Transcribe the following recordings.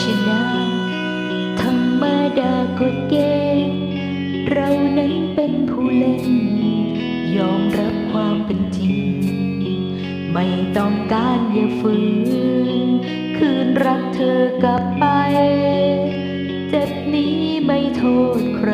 ชนะ ธรรมดากฎเกณฑ์เรานั้นเป็นผู้เล่น ยอมรับความเป็นจริง ไม่ต้องการอย่าฝืน คืนรักเธอกลับไป เจ็บนี้ไม่โทษใคร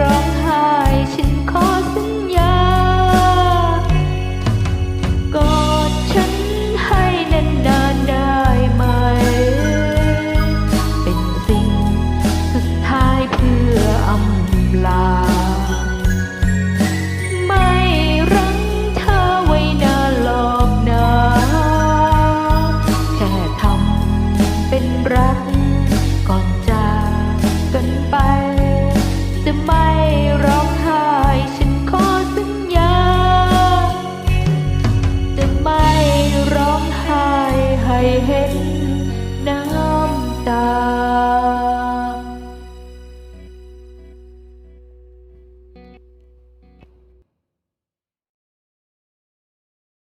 ร้องไห้ จะไม่ร้องไห้ฉันขอสัญญา จะไม่ร้องไห้ให้เห็น